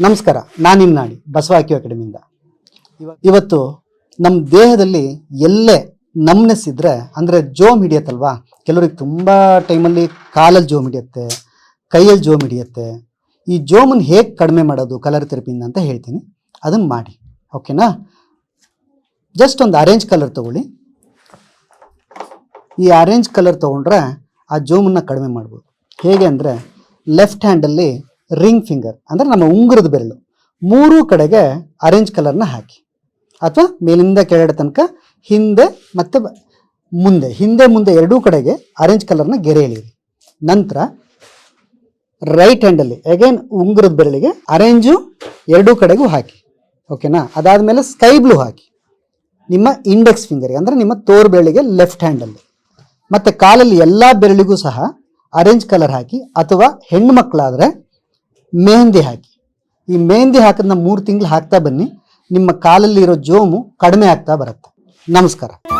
ನಮಸ್ಕಾರ, ನಾನು ನಿಮ್ಮ ನಾಡಿ ಬಸವ ಆಕ್ಯೂ ಅಕಾಡೆಮಿಯಿಂದ. ಇವ- ಇವತ್ತು ನಮ್ಮ ದೇಹದಲ್ಲಿ ಎಲ್ಲೇ ನಮ್ನೆಸ್ ಇದ್ರೆ ಅಂದರೆ ಜೋಮ್ ಹಿಡಿಯತ್ತಲ್ವಾ ಕೆಲವ್ರಿಗೆ ತುಂಬ ಟೈಮಲ್ಲಿ ಕಾಲಲ್ಲಿ ಜೋಮ್ ಹಿಡಿಯತ್ತೆ ಕೈಯಲ್ಲಿ ಜೋಮ್ ಹಿಡಿಯತ್ತೆ ಈ ಜೋಮನ್ನು ಹೇಗೆ ಕಡಿಮೆ ಮಾಡೋದು ಕಲರ್ ಥೆರಪಿಯಿಂದ ಅಂತ ಹೇಳ್ತೀನಿ. ಅದನ್ನು ಮಾಡಿ ಓಕೆನಾ ಜಸ್ಟ್ ಒಂದು ಆರೆಂಜ್ ಕಲರ್ ತಗೊಳ್ಳಿ. ಈ ಆರೆಂಜ್ ಕಲರ್ ತೊಗೊಂಡ್ರೆ ಆ ಜೋಮನ್ನು ಕಡಿಮೆ ಮಾಡ್ಬೋದು. ಹೇಗೆ ಅಂದರೆ ಲೆಫ್ಟ್ ಹ್ಯಾಂಡಲ್ಲಿ ರಿಂಗ್ ಫಿಂಗರ್ ಅಂದರೆ ನಮ್ಮ ಉಂಗುರದ ಬೆರಳು. ಮೂರೂ ಕಡೆಗೆ ಆರೆಂಜ್ ಕಲರ್ನ ಹಾಕಿ. ಅಥವಾ ಮೇಲಿಂದ ಕೆಳಗಡೆ ತನಕ ಹಿಂದೆ ಮತ್ತು ಮುಂದೆ, ಹಿಂದೆ ಮುಂದೆ ಎರಡೂ ಕಡೆಗೆ ಆರೆಂಜ್ ಕಲರ್ನ ಗೆರೆ ಎಳೆಯಿರಿ. ನಂತರ ರೈಟ್ ಹ್ಯಾಂಡಲ್ಲಿ ಅಗೇನ್ ಉಂಗುರದ ಬೆರಳಿಗೆ ಆರೆಂಜು ಎರಡೂ ಕಡೆಗೂ ಹಾಕಿ. ಓಕೆನಾ ಅದಾದಮೇಲೆ ಸ್ಕೈ ಬ್ಲೂ ಹಾಕಿ. ನಿಮ್ಮ ಇಂಡೆಕ್ಸ್ ಫಿಂಗರ್ಗೆ ಅಂದರೆ ನಿಮ್ಮ ತೋರ್ ಬೆರಳಿಗೆ ಲೆಫ್ಟ್ ಹ್ಯಾಂಡಲ್ಲಿ ಮತ್ತು ಕಾಲಲ್ಲಿ ಎಲ್ಲ ಬೆರಳಿಗೂ ಸಹ ಆರೆಂಜ್ ಕಲರ್ ಹಾಕಿ, ಅಥವಾ ಹೆಣ್ಣು ಮಕ್ಕಳಾದರೆ ಮೆಹಂದಿ ಹಾಕಿ. ಈ ಮೆಹಂದಿ ಹಾಕೋದನ್ನ ಮೂರು ತಿಂಗಳು ಹಾಕ್ತಾ ಬನ್ನಿ. ನಿಮ್ಮ ಕಾಲಲ್ಲಿರೋ ಜೋಮು ಕಡಿಮೆ ಆಗ್ತಾ ಬರುತ್ತೆ. ನಮಸ್ಕಾರ.